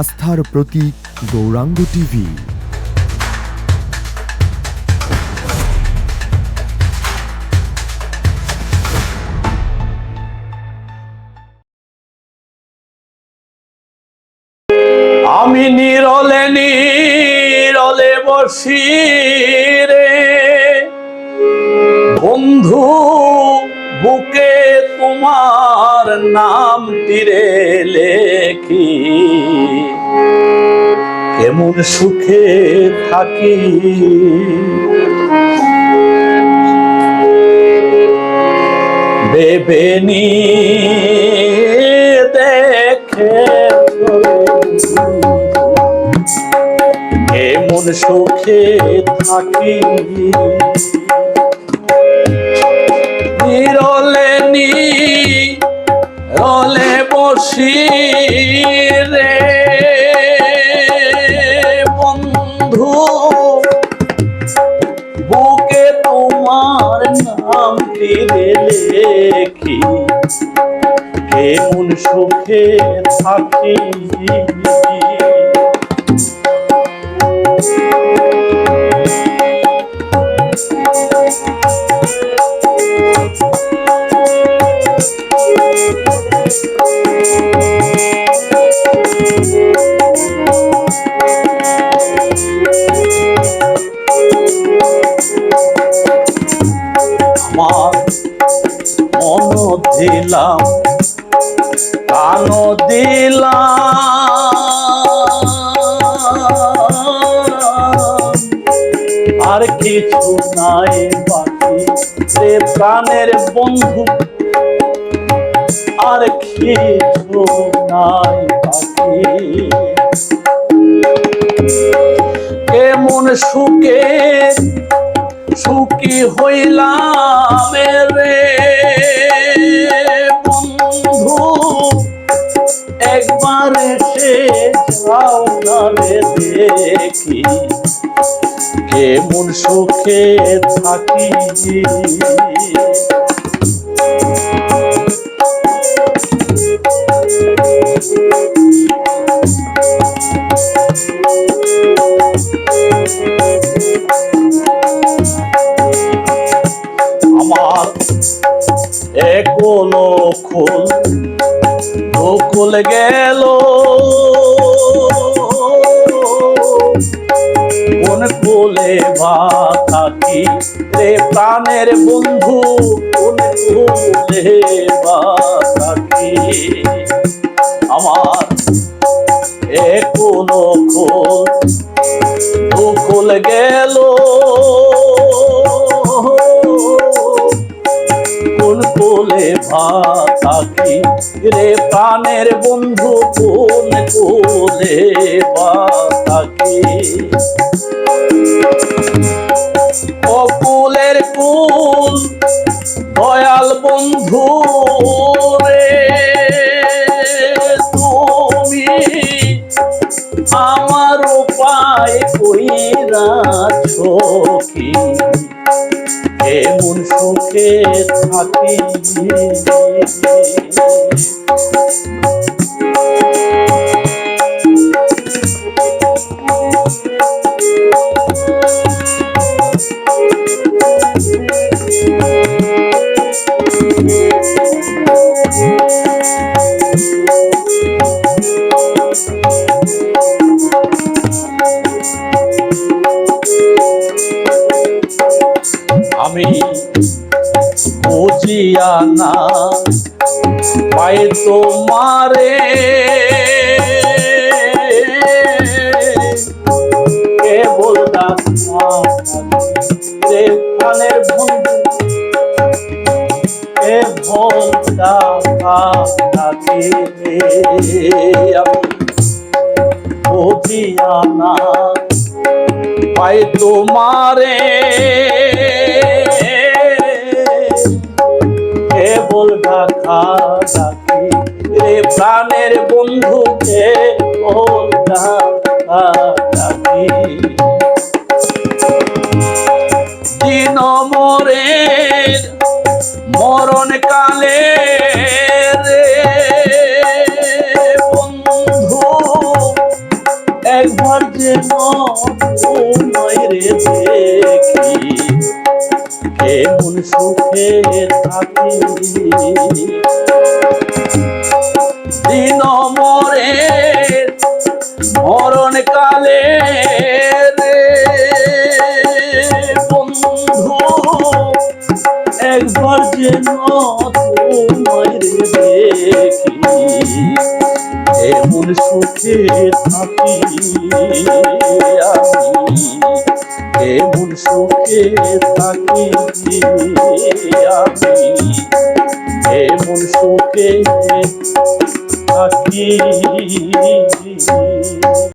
আস্থার প্রতীক গৌরাঙ্গ টিভি। আমি নিরলে নিরলে বসি রে। বন্ধু নাম তীরে লেখি। কেমন সুখে থাকি। বেবেনি দেখে কেমন সুখে থাকি। নিরলে রলে বসি রে। বন্ধু বুকে তোমার নাম লেখি। কেমন সুখে থাকি। আমার মন দিলাম কান দিলাম। আর কিছু নাই বাকি সে প্রাণের বন্ধু। আর কিছু নাই বাকি। সুখে সুখী হইলাম রে বন্ধু। একবার সে দেখি কেমন সুখে থাকি। এখনও খুল গোকুল গেল। কোন কোলে বা থাকি রে প্রাণের বন্ধু? কোন কোলে বা থাকি আমার এখনও খোল গোকুল গেল। ভাতাকি রে প্রাণের বন্ধু কোন কোলে ভাতাকি অকুলের কুল, দয়াল বন্ধু রে, তুমি আমার উপায় কইরাছ কি? এমন সুখে থাকি। বুঝিয়া না পাই তোমারে। কেবল রে প্রাণের বন্ধু। বুঝিয়া না পাই তোমারে। কেবল ঢাকা রে প্রাণের বন্ধুকে কেবল ঢাকা ডাকি দিন মরের মরণ কালে রে বন্ধু যেন তোমায় রে দেখি। এমন সুখে থাকি দিন মরে মরণ কালে বন্ধু, একবার যেন তোমায় দেখি। এমন সুখে থাকি আমি এমন সুখে থাকি আমি? এমন সুখে থাকি